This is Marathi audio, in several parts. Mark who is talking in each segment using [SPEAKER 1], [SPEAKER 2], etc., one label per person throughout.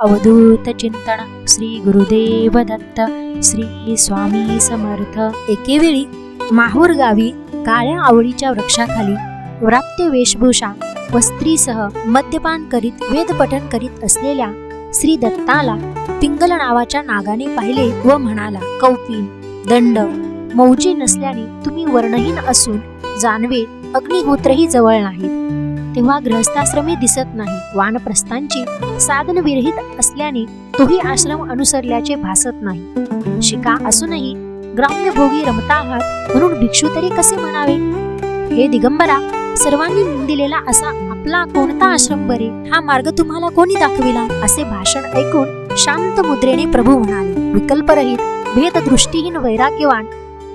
[SPEAKER 1] अवधूत चिंतन श्री गुरुदेव दत्त श्री स्वामी समर्थ. एके वेळी माहूर गावी काळ्या आवळीच्या वृक्षाखाली व्रात्य वेशभूषा व स्त्रीसह मद्यपान करीत वेदपठन करीत असलेल्या श्री दत्ताला पिंगल नावाच्या नागाने पाहिले व म्हणाला कौपीन दंड मौजी नसल्याने तुम्ही वर्णहीन असून जानवे अग्निहोत्रही जवळ नाहीत. तेव्हा गृहस्थाश्रमी दिसत नाही. वानप्रस्थांची साधन विरहित असल्याने तोही आश्रम अनुसरल्याचे भासत नाही. शिका असूनही ग्राम्य भोगी रमता आहात म्हणून भिक्षू तरी कसे म्हणावे? हे दिगंबरा सर्वांनी निंदिलेला असा आपला कोणता आश्रम बरे? हा मार्ग तुम्हाला कोणी दाखविला? असे भाषण ऐकून शांत मुद्रेने प्रभू म्हणाले. विकल्परहित भेद दृष्टीहीन वैराग्यवान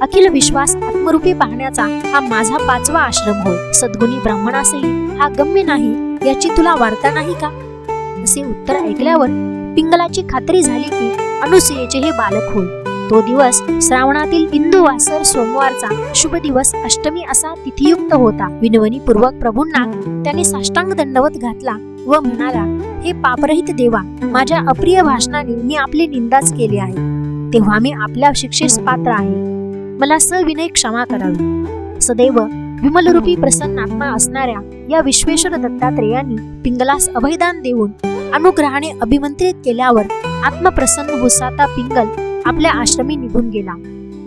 [SPEAKER 1] अखिल विश्वास आत्मरूपी पाहण्याचा हा माझा पाचवा आश्रम होय. सद्गुणी ब्राह्मणासही हा गम्य नाही याची तुला वार्ता नाही का? असे उत्तर ऐकल्यावर पिंगलाची खात्री झाली की अनुसुयेचे हे बालक होय. तो दिवस श्रावणातील इंदू वासर सोमवारचा शुभ दिवस अष्टमी असा तिथियुक्त होता. विनवणी पूर्वक प्रभूंना त्याने साष्टांग दंडवत घातला व म्हणाला हे पापरहित देवा माझ्या अप्रिय भाषणाने मी आपली निंदाच केली आहे. तेव्हा मी आपल्या शिक्षेस पात्र आहे. मला सविनय क्षमा करावी. सदैव विमलरूपी प्रसन्न आत्मा असणाऱ्या या विश्वेश्वर दत्तात्रेयांनी पिंगलास अभयदान देऊन अनुग्रहाने अभिमंत्रित केल्यावर आत्मप्रसन्न हुसाता पिंगल आपल्या आश्रमी निघून गेला.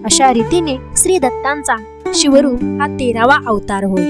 [SPEAKER 1] अशा रीतीने श्री दत्तांचा शिवरूप हा तेरावा अवतार होय.